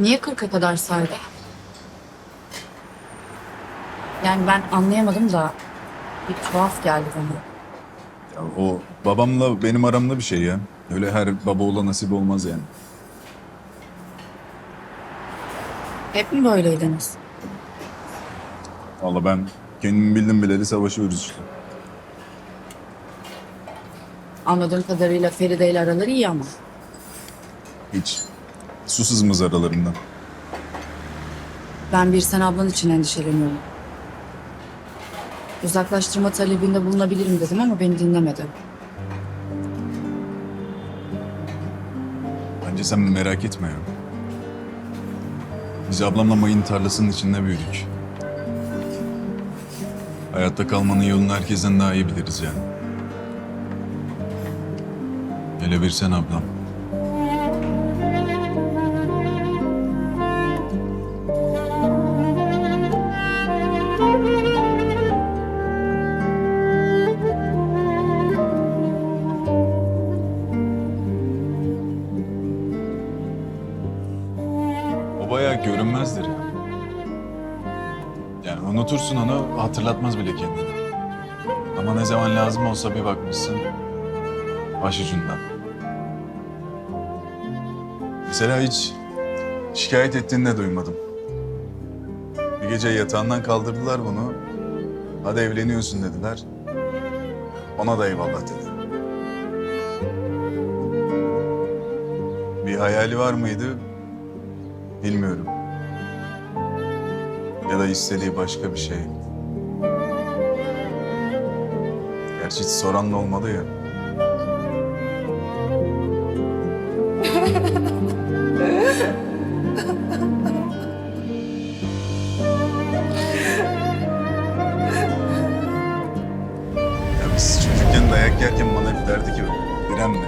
Niye 40'a kadar saydı? Yani ben anlayamadım da bir tuhaf geldi bana. Ya o babamla benim aramda bir şey ya. Öyle her baba oğula nasip olmaz yani. Hep mi böyleydiniz? Valla ben kendimi bildim bileli savaşıyoruz işte. Anladığım kadarıyla Feride ile araları iyi ama. Hiç. Su sızmaz aralarından. Ben bir sen ablan için endişeleniyorum. Uzaklaştırma talebinde bulunabilirim dedim ama beni dinlemedi. Bence sen merak etme ya. Biz ablamla mayın tarlasının içinde büyüdük. Hayatta kalmanın yolunu herkesten daha iyi biliriz yani. Hele bir sen ablam. Unutursun onu, hatırlatmaz bile kendini. Ama ne zaman lazım olsa bir bakmışsın, başucundan. Mesela hiç şikayet ettiğini de duymadım. Bir gece yatağından kaldırdılar bunu. Hadi evleniyorsun dediler. Ona da eyvallah dedi. Bir hayali var mıydı? Bilmiyorum. Ya da istediği başka bir şey. Gerçi hiç soran da olmadı ya. Ya biz çocukken dayak yerken bana hep derdi ki direnme.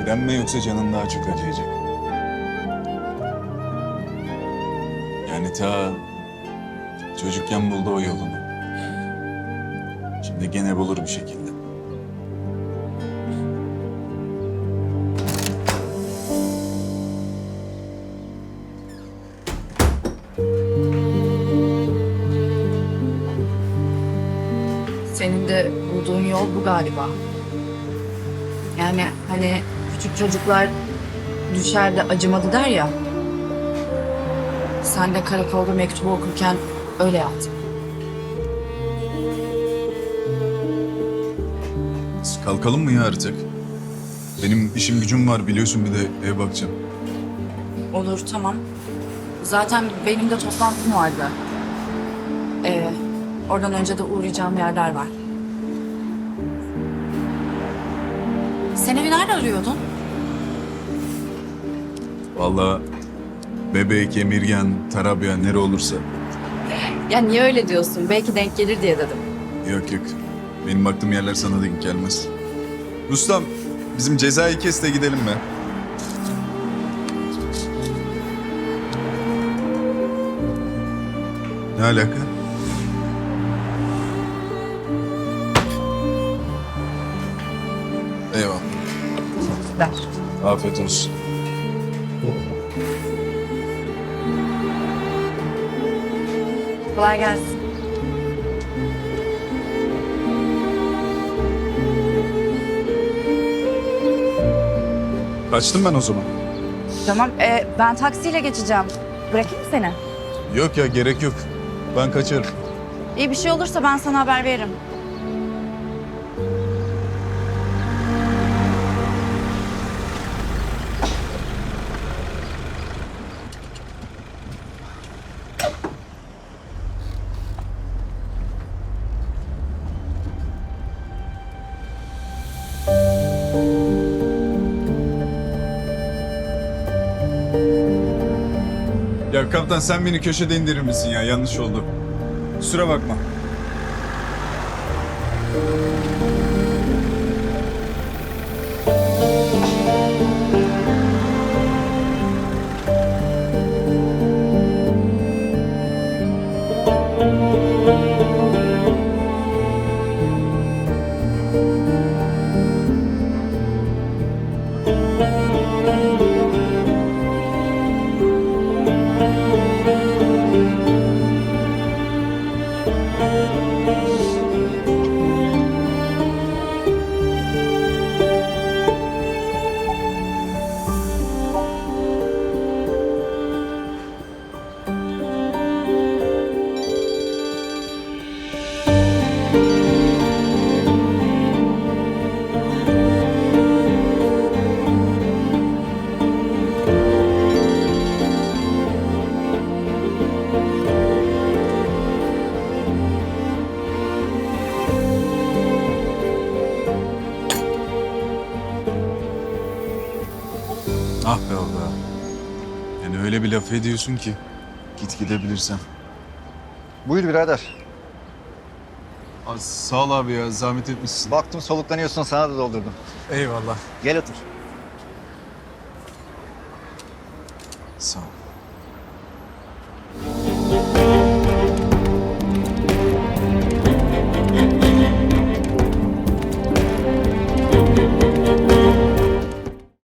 Direnme yoksa canın daha çok acıyacak. Yani ta çocukken buldu o yolunu. Şimdi gene bulur bir şekilde. Senin de bulduğun yol bu galiba. Yani hani küçük çocuklar düşer de acımadı der ya. Sen de karakolda mektubu okurken öyle yaptın. Kalkalım mı ya artık? Benim işim gücüm var biliyorsun bir de eve bakacağım. Olur tamam. Zaten benim de toplantım vardı. Ee, oradan önce de uğrayacağım yerler var. Sen evi nerede arıyordun? Vallahi bebek, emirgen, tarabya nere olursa. Ya niye öyle diyorsun? Belki denk gelir diye dedim. Yok yok. Benim baktığım yerler sana denk gelmez. Ustam bizim cezayı kes de gidelim mi? Ne alaka? Eyvallah. Ver. Afiyet olsun. Kolay gelsin. Kaçtım ben o zaman. Tamam, e, ben taksiyle geçeceğim. Bırakayım mı seni? Yok ya gerek yok. Ben kaçarım. İyi bir şey olursa ben sana haber veririm. Ya kaptan sen beni köşede indirir misin ya? Yanlış oldu. Kusura bakma. Ah be Allah. Yani öyle bir laf ediyorsun ki git gidebilirsen. Buyur birader. Aa, sağ ol abi ya zahmet etmişsin. Baktım soluklanıyorsun sana da doldurdum. Eyvallah. Gel otur.